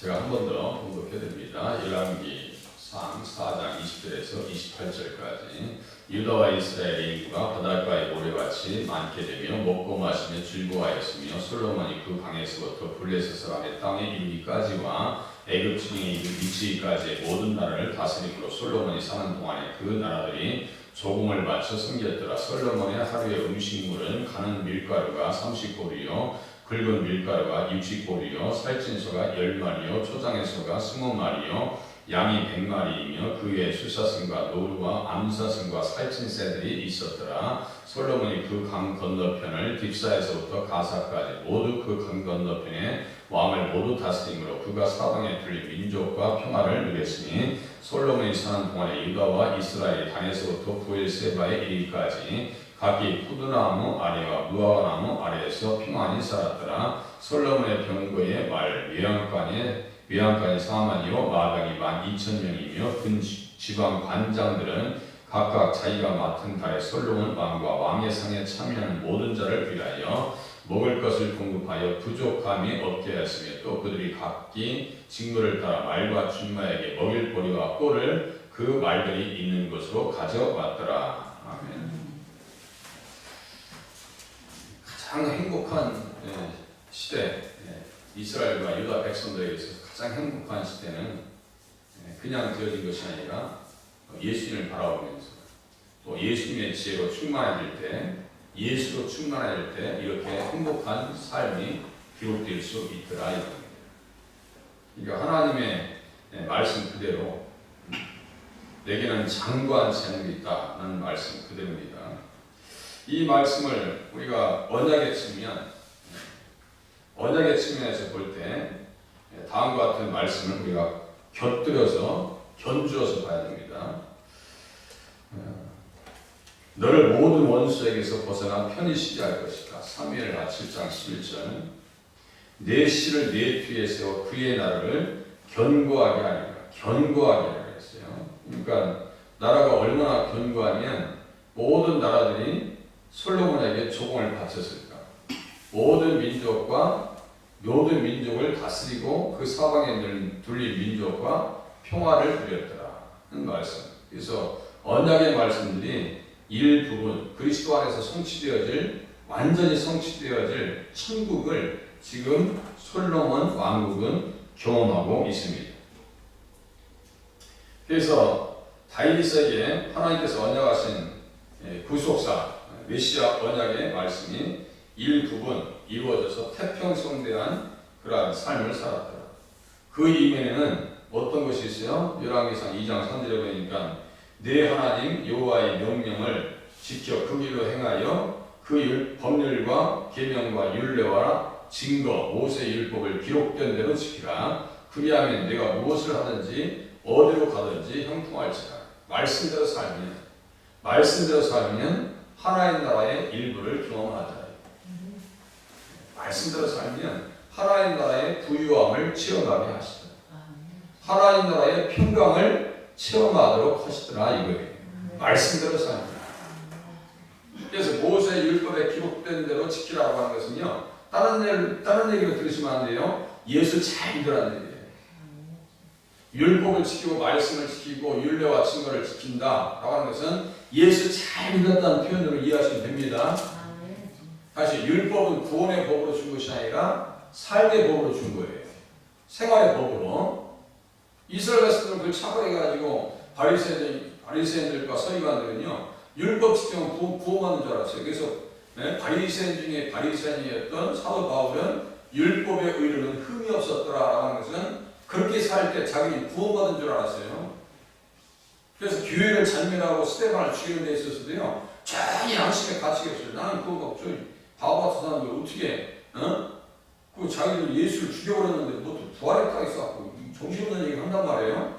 제가 한 번 더 공독해드립니다. 열왕기 3, 4장 20절에서 28절까지 유다와 이스라엘의 인구가 바닷가의 모래같이 많게 되며 먹고 마시며 즐거워하였으며 솔로몬이 그 강에서부터 블레셋 사람의 땅에 이르기까지와 애굽 중에 미치기까지의 모든 나라를 다스림으로 솔로몬이 사는 동안에 그 나라들이 조공을 바쳐 섬겼더라. 솔로몬의 하루의 음식물은 가는 밀가루가 30고리요 굵은 밀가루가 60고리요 살찐 소가 10마리요 초장의 소가 20마리요 양이 100마리이며 그 외에 수사슴과 노루와 암사슴과 살찐 새들이 있었더라. 솔로몬이 그 강 건너편을 딥사에서부터 가사까지 모두 그 강 건너편에 왕을 모두 다스림으로 그가 사방에 둘린 민족과 평화를 누렸으니 솔로몬이 사는 동안에 유다와 이스라엘 단에서부터 부엘세바에 이르기까지 각기 푸드나무 아래와 무화과나무 아래에서 평안히 살았더라. 솔로몬의 병거의 말 외양간에 외양간이 4만이요 마당이 만 2천 명이며 근 지방 관장들은 각각 자기가 맡은 달에 솔로몬 왕과 왕의 상에 참여하는 모든 자를 위하여 먹을 것을 공급하여 부족함이 없게 하였으며 또 그들이 각기 직무를 따라 말과 준마에게 먹일 보리와 꼴을 그 말들이 있는 곳으로 가져왔더라. 아멘. 가장 행복한 예, 시대, 예, 이스라엘과 유다 백성들에게 있어서 가장 행복한 시대는 예, 그냥 되어진 것이 아니라 예수님을 바라보면서 또 예수님의 지혜로 충만해질 때, 예수로 충만해질 때 이렇게 행복한 삶이 기록될 수 있더라 이겁니다. 그러니까 하나님의 예, 말씀 그대로 내게는 장구한 재능이 있다는 말씀 그대로입니다. 이 말씀을 우리가 언약의 측면, 언약의 측면에서 볼 때 다음과 같은 말씀을 우리가 곁들여서 견주어서 봐야 됩니다. 너를 모든 원수에게서 벗어나 편히 쉬게 할 것이다. 3무엘하 7장 11절 내 씨를 내 뒤에 세워 그의 나라를 견고하게 하리라. 견고하게 하리라 했어요. 그러니까 나라가 얼마나 견고하면 모든 나라들이 솔로몬에게 조공을 바쳤을까? 모든 민족과 모든 민족을 다스리고 그 사방에 둘린 민족과 평화를 누렸더라 는 말씀. 그래서 언약의 말씀들이 일부분 그리스도 안에서 성취되어질 완전히 성취되어질 천국을 지금 솔로몬 왕국은 경험하고 있습니다. 그래서 다윗에게 하나님께서 언약하신 구속사 메시아 언약의 말씀이 일부분 이루어져서 태평성대한 그러한 삶을 살았더라. 그 이면에는 어떤 것이 있어요? 열왕기상 2장 3절에 보니까 내 하나님 여호와의 명령을 지켜 그 길로 행하여 그 법률과 계명과 율례와 증거 모세 율법을 기록된 대로 지키라. 그리하면 내가 무엇을 하든지 어디로 가든지 형통할지라. 말씀대로 살면 말씀대로 살면 하나의 나라의 일부를 경험하자. 말씀대로 살면 하나의 나라의 부유함을 체험하게 하시다. 하나의 나라의 평강을 체험하도록 하시더라 이거예요. 말씀대로 살면. 그래서 모세 율법에 기록된 대로 지키라고 하는 것은요. 다른 일 다른 얘기로 들으시면 안 돼요. 예수 잘 믿으라는 얘기예요. 율법을 지키고 말씀을 지키고 율례와 증거를 지킨다 라고 하는 것은 예수 잘 믿었다는 표현으로 이해하시면 됩니다. 다시 율법은 구원의 법으로 준 것이 아니라 삶의 법으로 준 거예요. 생활의 법으로. 이스라엘 백성들은 그걸 착각해가지고 바리새인들, 바리새인들과 서기관들은요 율법 지키면 구원, 구원받는 줄 알았어요. 그래서 네? 바리새인 중에 바리새인이었던 사도 바울은 율법의 의료는 흠이 없었더라라고 하는 것은 그렇게 살 때 자기는 구원받은 줄 알았어요. 그래서 교회를 잔멸하고 스테반을 죽이는 데 있어서도요 전혀 양심의 가치가 없어요. 나는 구원받고 저 바보 같은 사람들 어떻게 어? 그 자기들 예수를 죽여버렸는데 뭐 부활했다 있어갖고 정신없는 얘기를 한단 말이에요.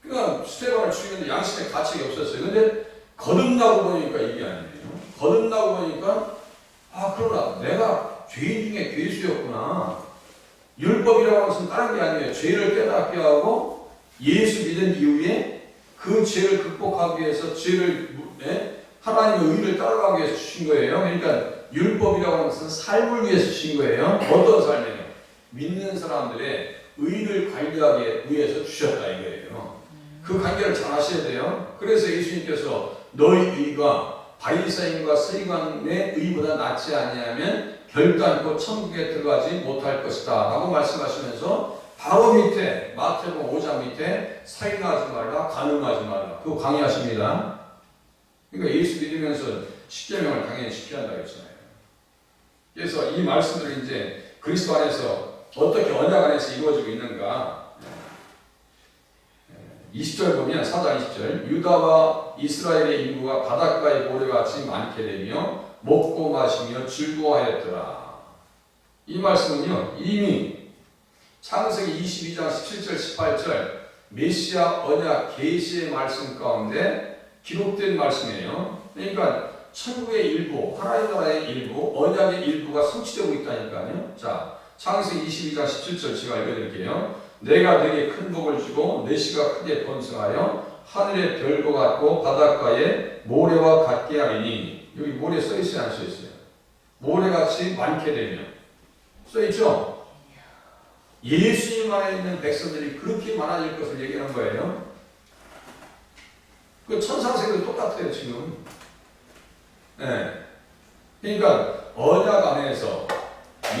그러니까 스테반을 죽이는데 양심의 가치가 없었어요. 근데 거듭나고 보니까 이게 아니에요. 거듭나고 보니까 아 그러나 내가 죄인 중에 괴수였구나. 율법이라고 하는 것은 다른 게 아니에요. 죄를 깨닫게 하고 예수 믿은 이후에 그 죄를 극복하기 위해서 죄를 예? 하나님의 의를 따라가기 위해서 주신 거예요. 그러니까 율법이라고 하는 것은 삶을 위해서 주신 거예요. 어떤 삶이에요? 믿는 사람들의 의를 관리하기 위해서 주셨다 이거예요. 그 관계를 잘 하셔야 돼요. 그래서 예수님께서 너희 의가 바리새인과 서기관의 의보다 낫지 아니하면 결단코 천국에 들어가지 못할 것이다 라고 말씀하시면서 바로 밑에 마태복음 5장 밑에 살인하지 말라 간음하지 말라 그거 강의하십니다. 그러니까 예수 믿으면서 십계명을 당연히 지켜야 한다고 했잖아요. 그래서 이 말씀들을 이제 그리스도 안에서 어떻게 언약 안에서 이루어지고 있는가 20절 보면 4장 20절 유다와 이스라엘의 인구가 바닷가의 모래같이 많게 되며 먹고 마시며 즐거워하였더라. 이 말씀은요 이미 창세기 22장 17절 18절 메시아 언약 계시의 말씀 가운데 기록된 말씀이에요. 그러니까 천국의 일부, 하나님 나라의 일부, 언약의 일부가 성취되고 있다니까요. 자, 창세기 22장 17절 제가 읽어드릴게요. 내가 내게 큰 복을 주고 내 씨가 크게 번성하여 하늘의 별과 같고 바닷가에 모래와 같게 하리니 여기 모래 써 있어요 안써 있어요? 모래같이 많게 되며 써 있죠? 예수님 안에 있는 백성들이 그렇게 많아질 것을 얘기하는 거예요. 그 천상세도 똑같아요 지금. 네. 그러니까 언약 안에서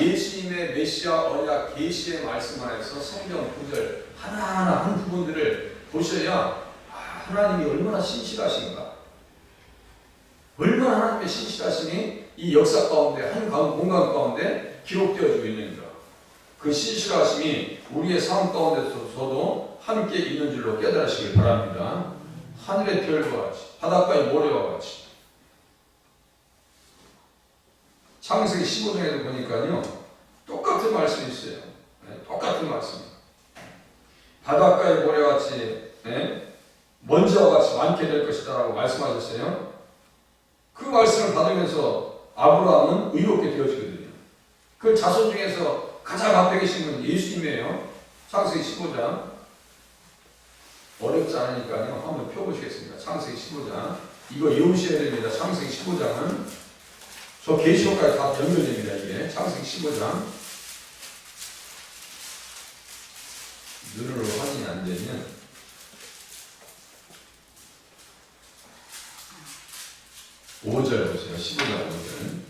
예수님의 메시아 언약 계시의 말씀 안에서 성경 구절 하나하나 한 부분들을 보셔야 아, 하나님이 얼마나 신실하신가 얼마나 하나님의 신실하심이 이 역사 가운데 한 가운- 공간 가운데 기록되어지고 있는가 그 신실하심이 우리의 삶 가운데서도 함께 있는 줄로 깨달으시길 바랍니다 하늘의 별과 같이 바닷가의 모래와 같이 창세기 15장에도 보니까요, 똑같은 말씀이 있어요. 네, 똑같은 말씀. 바닷가의 모래같이, 네, 먼지와 같이 많게 될 것이다라고 말씀하셨어요. 그 말씀을 받으면서 아브라함은 의롭게 되어지거든요. 그 자손 중에서 가장 앞에 계신 분 예수님이에요. 창세기 15장. 어렵지 않으니까요. 한번 펴보시겠습니다. 창세기 15장. 이거 외우셔야 됩니다. 창세기 15장은. 저 계시록까지 다 연결됩니다. 이게 창세기 15장 눈으로 확인이 안 되면 오절 보세요. 15장 5절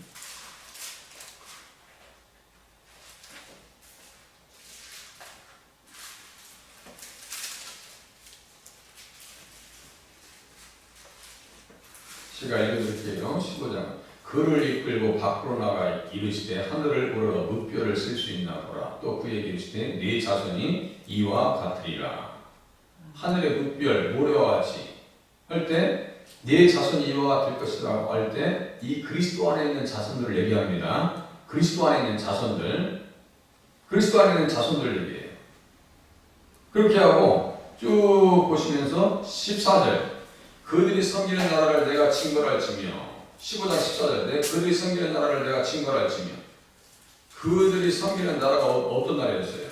제가 읽어드릴게요. 15장 그를 이끌고 밖으로 나가 이르시되 하늘을 우러러 무뼈를 쓸 수 있나 보라. 또 그에게 이르시되 네 자손이 이와 같으리라. 하늘의 무별 모래와 같이 할 때 네 자손이 이와 같을 것이라고 할 때 이 그리스도 안에 있는 자손들을 얘기합니다. 그리스도 안에 있는 자손들 그리스도 안에 있는 자손들 얘기해요. 그렇게 하고 쭉 보시면서 14절 그들이 섬기는 나라를 내가 징벌할지며 15장 14절 내 그들이 섬기는 나라를 내가 징벌할지며 그들이 섬기는 나라가 어, 어떤 나라였어요?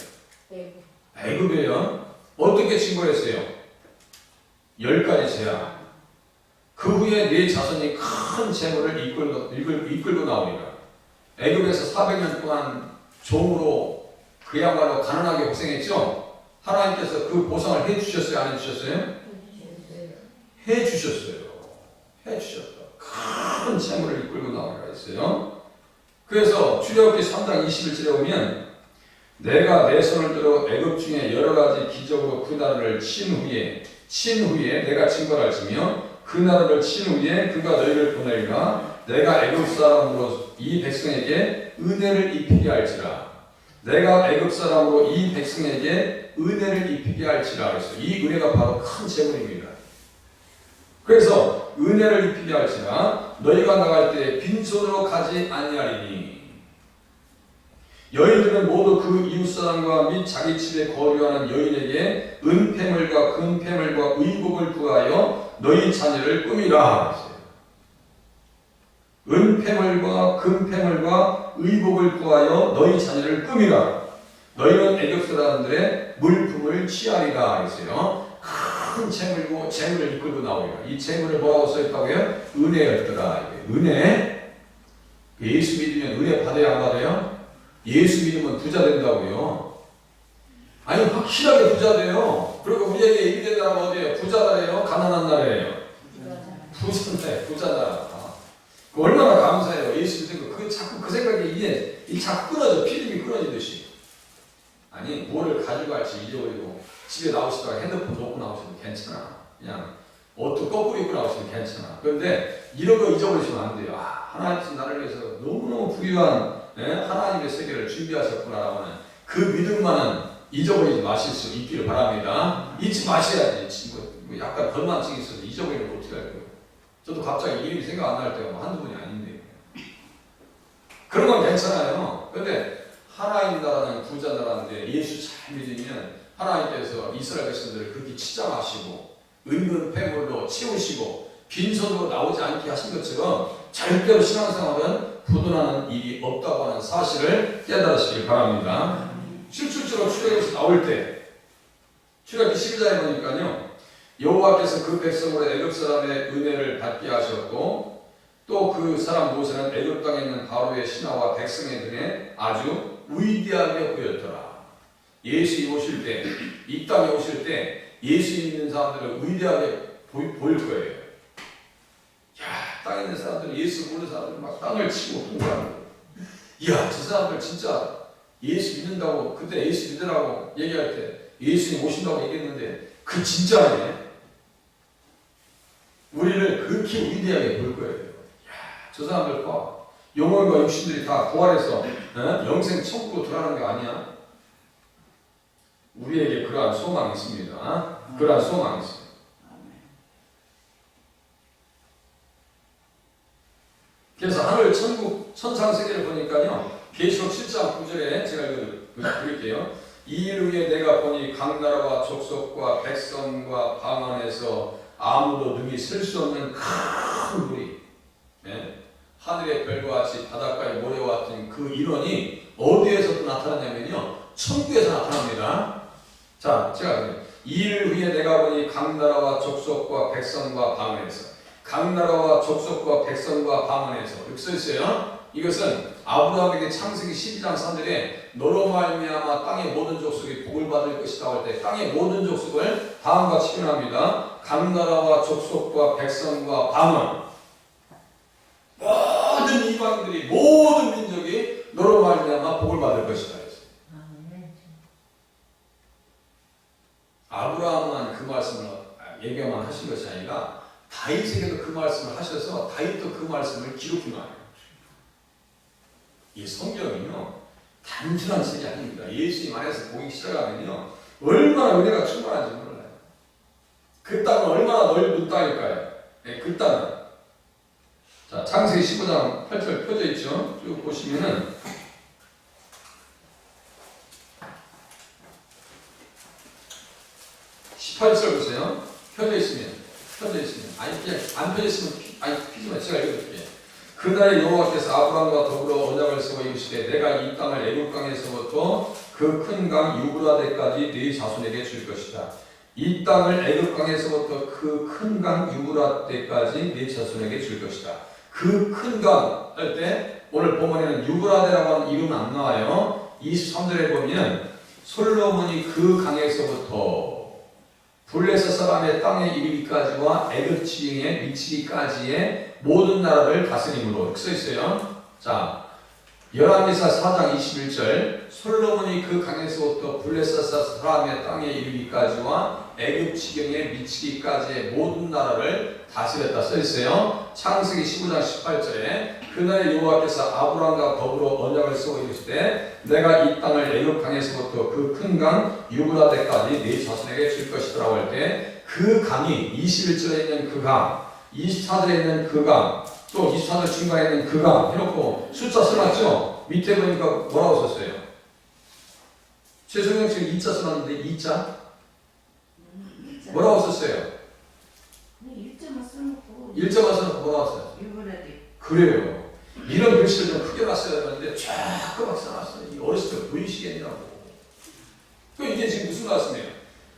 네. 애굽이에요. 어떻게 징벌했어요? 열 가지 재앙. 그 후에 네 자손이 큰 재물을 이끌고, 이끌, 이끌고 나오니라. 애굽에서 400년 동안 종으로 그야말로 가난하게 고생했죠? 하나님께서 그 보상을 해주셨어요? 안 해주셨어요? 해주셨어요. 해주셨다. 큰 재물을 이끌고 나오라 했어요. 그래서 출애굽기 3장 21절에 보면 내가 내 손을 들어 애굽 중에 여러 가지 기적으로 그 나라를 친 후에 친 후에 내가 징벌할지며 그 나라를 친 후에 그가 너희를 보내리라 내가 애굽 사람으로 이 백성에게 은혜를 입히게 할지라 내가 애굽 사람으로 이 백성에게 은혜를 입히게 할지라 그랬어요. 이 은혜가 바로 큰 재물입니다. 그래서 은혜를 입히게 할지라 너희가 나갈 때 빈손으로 가지 아니하리니 여인들은 모두 그 이웃사람과 및 자기 집에 거류하는 여인에게 은폐물과 금폐물과 의복을 구하여 너희 자녀를 꾸미라. 은폐물과 금폐물과 의복을 구하여 너희 자녀를 꾸미라. 너희는 애굽 사람들의 물품을 취하리라 했어요. 큰 재물고 재물을 이끌고 나오리라. 이 재물을 뭐라고 써있다고요? 은혜였더라. 은혜. 예수 믿으면 은혜 받아야 안 받아요? 예수 믿으면 부자 된다고요. 아니 확실하게 부자 돼요. 그리고 우리에게 이르는 나라가 어디예요? 부자 나라예요? 가난한 나라예요? 부자네, 부자 나라. 그 얼마나 감사해요. 예수 믿고 그 자꾸 그 생각이 이게 이 자꾸 끊어져 필름이 끊어지듯이. 아니 뭐를 가지고 갈지 잊어버리고 집에 나오시다가 핸드폰 놓고 나오셔도 괜찮아. 그냥 옷도 거꾸로 입고 나오시면 괜찮아. 그런데 이런 거 잊어버리시면 안 돼요. 아 하나님 나를 위해서 너무너무 부유한 예? 하나님의 세계를 준비하셨구나라고 하는 그 믿음만은 잊어버리지 마실 수 있기를 바랍니다. 잊지 마셔야지. 뭐, 뭐 약간 건망증이 있어서 잊어버리면 어떻게 할 거예요? 저도 갑자기 이름이 생각 안 날 때가 뭐 한두 번이 아닌데. 그런 건 괜찮아요. 근데 하나님 나라는 부자 나라인데 예수 잘 믿으면 하나님께서 이스라엘 백성들을 그렇게 치장하시고 은근 패물로 채우시고 빈손으로 나오지 않게 하신 것처럼 절대로 신앙생활은 부도나는 일이 없다고 하는 사실을 깨달으시길 바랍니다. 실질적으로 출애굽에서 나올 때 출애굽기 12장에 보니까요. 여호와께서 그 백성으로 애굽 사람의 은혜를 받게 하셨고 또 그 사람 모세는 애굽 땅에 있는 바로의 신하와 백성의 눈에 아주 위대하게 보였더라. 예수 오실 때, 이 땅에 오실 때 예수 믿는 사람들을 위대하게 보일 거예요. 야, 땅에 있는 사람들은 예수 모르는 사람들 막 땅을 치고 통과하는 거예요. 이야, 저 사람들 진짜 예수 믿는다고 그때 예수 믿으라고 얘기할 때 예수님 오신다고 얘기했는데 그 진짜네. 우리를 그렇게 위대하게 볼 거예요. 야, 저 사람들 봐. 영혼과 육신들이 다 부활해서 어? 영생 천국으로 들어가는 게 아니야. 우리에게 그러한 소망이 있습니다. 그러한 소망이 있어요. 그래서 하늘 천국 천상 세계를 보니까요. 계시록 7장 9절에 제가 이거 드릴게요. 이 일 후에 내가 보니 각 나라와 족속과 백성과 방 안에서 아무도 능히 쓸 수 없는 큰 물이 예? 하늘의 별과 같이 바닷가의 모래와 같은 그 인원이 어디에서 나타나냐면요. 천국에서 나타납니다. 자, 제가 이일 후에 내가 보니 각 나라와 족속과 백성과 방 안에서 각 나라와 족속과 백성과 방 안에서 이렇게 써 있어요. 이것은 아브라함에게 창세기 12장 3절에 너로 말미암아 땅의 모든 족속이 복을 받을 것이다 할 때 땅의 모든 족속을 다음과 같이 표현합니다. 각 나라와 족속과 백성과 방언 모든 이방들이 모든 민족이 너로 말미암아 복을 받을 것이다. 했어요. 아브라함만 그 말씀을 얘기만 하신 것이 아니라 다윗에게도 그 말씀을 하셔서 다윗도 그 말씀을 기록해 놔요. 이 성경은요 단순한 책이 아닙니다. 예수님 안에서 보기 시작하면요 얼마나 은혜가 충만한지 몰라요. 그 땅은 얼마나 넓은 땅일까요? 네, 그 땅은 자 창세기 15장 8절 펴져 있죠. 쭉 보시면은 (18절) 보세요 펴져 있으면 펴져 있으면 아니 그냥 안 펴져 있으면 피, 아니 피지만 제가 읽어드릴게요 그날에 여호와께서 아브라함과 더불어 언약을 세워 이르시되 내가 이 땅을 애굽 강에서부터 그 큰 강 유브라데까지 네 자손에게 줄 것이다. 이 땅을 애굽 강에서부터 그 큰 강 유브라데까지 네 자손에게 줄 것이다. 그 큰 강 할 때 오늘 본문에는 유브라데라고 하는 이름은 안 나와요. 23절에 보면 솔로몬이 그 강에서부터 블레셋 사람의 땅에 이르기까지와 애굽 지경에 미치기까지의 모든 나라를 다스림으로 써 있어요. 자, 열왕기사 4장 21절 솔로몬이 그 강에서부터 블레셋 사람의 땅에 이르기까지와 애굽 지경에 미치기까지의 모든 나라를 다스렸다 써 있어요. 창세기 15장 18절에 그날에 여호와께서 아브라함과 더불어 언약을 세워 이르시되 내가 이 땅을 애굽 강에서부터 그 큰 강 유브라데까지 네 자손에게 줄 것이라고 할 때 그 강이 21절에 있는 그 강, 24절에 있는 그 강, 또 24절 중간에 있는 그강 해놓고 숫자 써놨죠? 밑에 보니까 뭐라고 썼어요? 최성영 지금 2자 써놨는데 2자 뭐라고 썼어요? 일자만 써놓고 1자만 써놓고 뭐라고 썼어요? 그래요. 이런 글씨를 좀 크게 봤어야 되는데 자꾸 막 써놨어요. 이 어렸을 때 보이시겠냐고. 그 이게 지금 무슨 말씀이에요?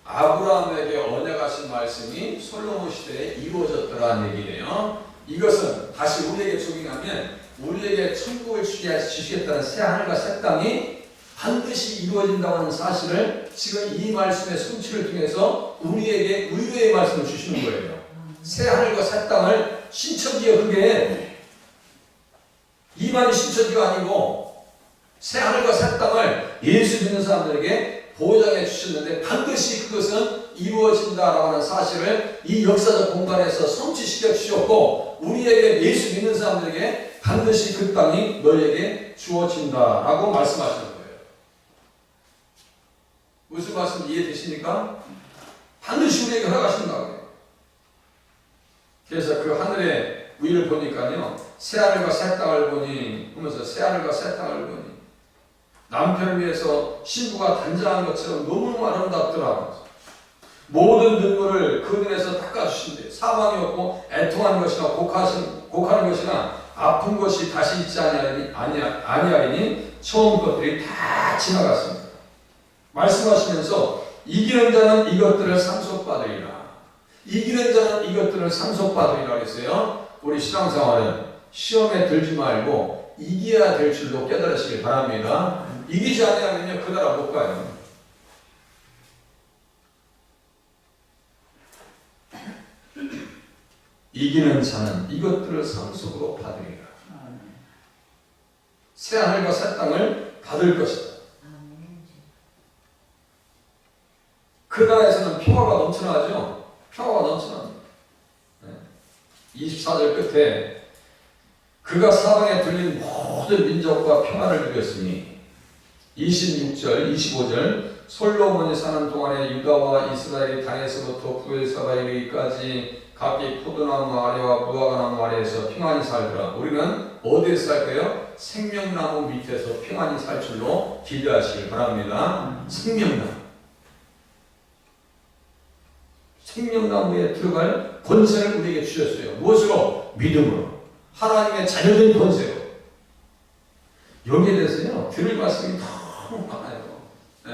아브라함에게 언약하신 말씀이 솔로몬 시대에 이루어졌더라는 얘기네요. 이것은 다시 우리에게 적용하면 우리에게 천국을 주시겠다는 새 하늘과 새 땅이 반드시 이루어진다는 사실을 지금 이 말씀의 성취를 통해서 우리에게 의뢰의 말씀을 주시는 거예요. 새 하늘과 새 땅을 신천지가 그게 이만희 신천지가 아니고 새 하늘과 새 땅을 예수 믿는 사람들에게 보장해 주셨는데 반드시 그것은 이루어진다라고 하는 사실을 이 역사적 공간에서 성취시켜 주셨고 우리에게 예수 믿는 사람들에게 반드시 그 땅이 너희에게 주어진다라고 말씀하시는 거예요. 무슨 말씀 이해되십니까? 반드시 우리에게 허락하신다고요. 그래서 그 하늘의 위를 보니까요. 새하늘과 새 땅을 보니 하면서 새하늘과 새 땅을 보니 남편을 위해서 신부가 단장한 것처럼 너무너무 아름답더라. 모든 눈물을 그 눈에서 닦아주신대. 사망이 없고 애통하는 것이나 곡하신, 곡하는 것이나 아픈 것이 다시 있지 아니하리니, 아니하, 아니하리니 처음 것들이 다 지나갔습니다. 말씀하시면서 이기는 자는 이것들을 상속받으리라. 이기는 자는 이것들을 상속받으리라 그랬어요. 우리 신앙생활은 시험에 들지 말고 이겨야 될 줄로 깨달으시길 바랍니다. 이기지 않으면요 그 나라 못 가요. 이기는 자는 이것들을 상속으로 받으리라. 새 하늘과 새 땅을 받을 것이다. 그 나라에서는 평화가 넘쳐나죠. 평화가 넘쳐납니다. 네. 24절 끝에 그가 사방에 들린 모든 민족과 평화를 누렸으니 26절, 25절 솔로몬이 사는 동안에 유다와 이스라엘이 당에서부터 부엘사바 이르기까지 각기 포도나무 아래와 무화과나무 아래에서 평안히 살더라. 우리는 어디에서 살 거예요? 생명나무 밑에서 평안히 살 줄로 기대하시길 바랍니다. 생명나무. 생명나무에 들어갈 권세를 우리에게 주셨어요. 무엇으로? 믿음으로. 하나님의 자녀된 권세로. 여기에 대해서요, 들을 말씀이 너무 많아요. 네.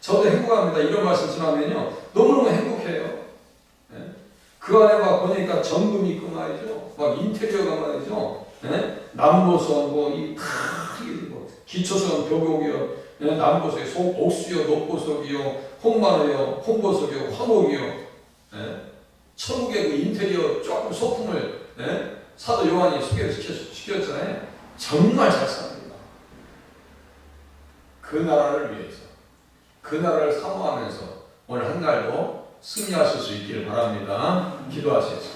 저도 행복합니다. 이런 말씀 전하면요, 너무너무 행복해요. 네. 그 안에 막 보니까 전금이 있고 말이죠. 막 인테리어가 말이죠. 네. 남보선, 뭐, 이, 뭐, 기초선, 벽옥이요, 네. 남보석이, 속, 옥수요, 녹보석이요, 홍마루요, 홍보석이요, 화목이요. 네. 천국의 그 인테리어 조금 소품을 네? 사도 요한이 소개를 시켰, 시켰잖아요. 정말 잘 삽니다. 그 나라를 위해서, 그 나라를 사모하면서 오늘 한 날도 승리하실 수 있기를 바랍니다. 기도하시죠.